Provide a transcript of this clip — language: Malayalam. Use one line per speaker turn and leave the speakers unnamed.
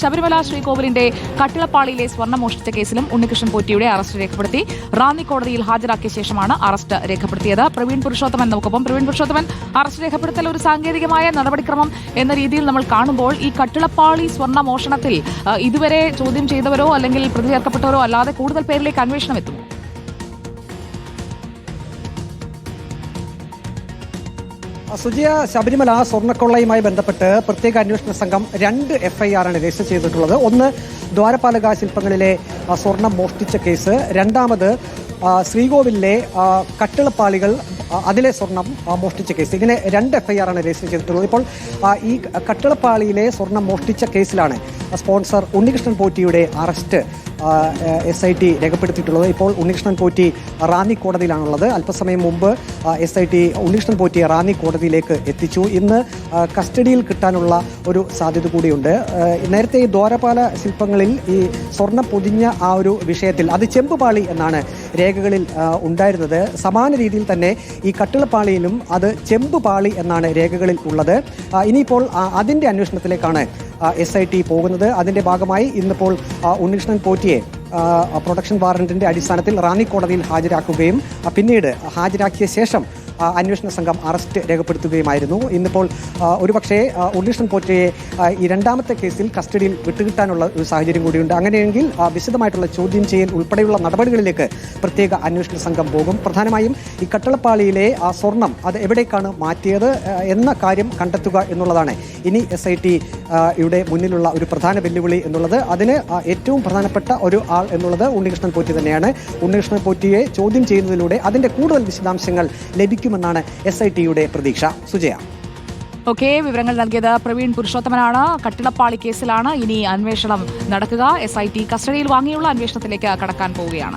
ശബരിമല ശ്രീകോവിലിന്റെ കട്ടിളപ്പാളിയിലെ സ്വർണം മോഷ്ടിച്ച കേസിലും ഉണ്ണികൃഷ്ണൻ പോറ്റിയുടെ അറസ്റ്റ് രേഖപ്പെടുത്തി. റാന്നി കോടതിയിൽ ഹാജരാക്കിയ ശേഷമാണ് അറസ്റ്റ് രേഖപ്പെടുത്തിയത്. പ്രവീൺ പുരുഷോത്തമൻ നമുക്കൊപ്പം പ്രവീൺ പുരുഷോത്തമൻ അറസ്റ്റ് രേഖപ്പെടുത്തൽ ഒരു സാങ്കേതികമായ നടപടിക്രമം എന്ന രീതിയിൽ നമ്മൾ കാണുമ്പോൾ ഈ കട്ടിളപ്പാളി സ്വർണ മോഷണത്തിൽ ഇതുവരെ ചോദ്യം ചെയ്തവരോ അല്ലെങ്കിൽ പ്രതി ചേർക്കപ്പെട്ടവരോ അല്ലാതെ കൂടുതൽ പേരിലേക്ക് അന്വേഷണം എത്തുമോ?
സുജിയ ശബരിമല സ്വർണക്കൊള്ളയുമായി ബന്ധപ്പെട്ട് പ്രത്യേക അന്വേഷണ സംഘം രണ്ട് എഫ്ഐആർ ആണ് രജിസ്റ്റർ ചെയ്തിട്ടുള്ളത്. ഒന്ന് ദ്വാരപാലക ശില്പങ്ങളിലെ സ്വർണം മോഷ്ടിച്ച കേസ്. രണ്ടാമത് ശ്രീകോവിലിലെ കട്ടിളപ്പാളികൾ അതിലെ സ്വർണം മോഷ്ടിച്ച കേസ്. ഇങ്ങനെ രണ്ട് എഫ്ഐആർ ആണ് രജിസ്റ്റർ ചെയ്തിട്ടുള്ളത്. ഇപ്പോൾ ഈ കട്ടിളപ്പാളിയിലെ സ്വർണം മോഷ്ടിച്ച കേസിലാണ്. സ്പോൺസർ ഉണ്ണികൃഷ്ണൻ പോറ്റിയുടെ അറസ്റ്റ് എസ് ഐ ടി രേഖപ്പെടുത്തിയിട്ടുള്ളത്. ഇപ്പോൾ ഉണ്ണികൃഷ്ണൻ പോറ്റി റാന്നി കോടതിയിലാണുള്ളത്. അല്പസമയം മുമ്പ് എസ് ഐ ടി ഉണ്ണികൃഷ്ണൻ പോറ്റിയെ റാന്നി കോടതിയിലേക്ക് എത്തിച്ചു. ഇന്ന് കസ്റ്റഡിയിൽ കിട്ടാനുള്ള ഒരു സാധ്യത കൂടിയുണ്ട്. നേരത്തെ ഈ ദ്വാരപാല ശില്പങ്ങളിൽ ഈ സ്വർണം പൊതിഞ്ഞ ആ ഒരു വിഷയത്തിൽ അത് ചെമ്പുപാളി എന്നാണ് രേഖകളിൽ ഉണ്ടായിരുന്നത്. സമാന രീതിയിൽ തന്നെ ഈ കട്ടിളപ്പാളിയിലും അത് ചെമ്പുപാളി എന്നാണ് രേഖകളിൽ ഉള്ളത്. ഇനിയിപ്പോൾ അതിന്റെ അന്വേഷണത്തിലേക്കാണ് എസ് ഐ ടി പോകുന്നത്. അതിന്റെ ഭാഗമായി ഇന്നിപ്പോൾ ഉണ്ണികൃഷ്ണൻ പോറ്റിയെ പ്രൊട്ടക്ഷൻ വാറന്റിന്റെ അടിസ്ഥാനത്തിൽ റാന്നി കോടതിയിൽ ഹാജരാക്കുകയും പിന്നീട് ഹാജരാക്കിയ ശേഷം അന്വേഷണ സംഘം അറസ്റ്റ് രേഖപ്പെടുത്തുകയുമായിരുന്നു. ഇന്നിപ്പോൾ ഒരുപക്ഷേ ഉണ്ണികൃഷ്ണൻ പോറ്റയെ ഈ രണ്ടാമത്തെ കേസിൽ കസ്റ്റഡിയിൽ വിട്ടുകിട്ടാനുള്ള ഒരു സാഹചര്യം കൂടിയുണ്ട്. അങ്ങനെയെങ്കിൽ വിശദമായിട്ടുള്ള ചോദ്യം ചെയ്യൽ ഉൾപ്പെടെയുള്ള നടപടികളിലേക്ക് പ്രത്യേക അന്വേഷണ സംഘം പോകും. പ്രധാനമായും ഈ കട്ടളപ്പാളിയിലെ ആ സ്വർണം അത് എവിടേക്കാണ് മാറ്റിയത് എന്ന കാര്യം കണ്ടെത്തുക എന്നുള്ളതാണ്. ഇനി എസ് ഐ ടി യുടെ മുന്നിലുള്ള ഒരു പ്രധാന വെല്ലുവിളി എന്നുള്ളത്. അതിന് ഏറ്റവും പ്രധാനപ്പെട്ട ഒരു ആൾ എന്നുള്ളത് ഉണ്ണികൃഷ്ണൻ പോറ്റി തന്നെയാണ്. ഉണ്ണികൃഷ്ണൻ പോറ്റിയെ ചോദ്യം ചെയ്യുന്നതിലൂടെ അതിന്റെ കൂടുതൽ വിശദാംശങ്ങൾ ലഭിക്കുമെന്നാണ് എസ് ഐ ടിയുടെ പ്രതീക്ഷ. സുജയ.
ഓക്കെ വിവരങ്ങൾ നൽകിയത് പ്രവീൺ പുരുഷോത്തമനാണ്. കട്ടിളപ്പാളി കേസിലാണ് ഇനി അന്വേഷണം നടക്കുക. എസ് ഐ ടി കസ്റ്റഡിയിൽ വാങ്ങിയുള്ള അന്വേഷണത്തിലേക്ക് കടക്കാൻ പോവുകയാണ്.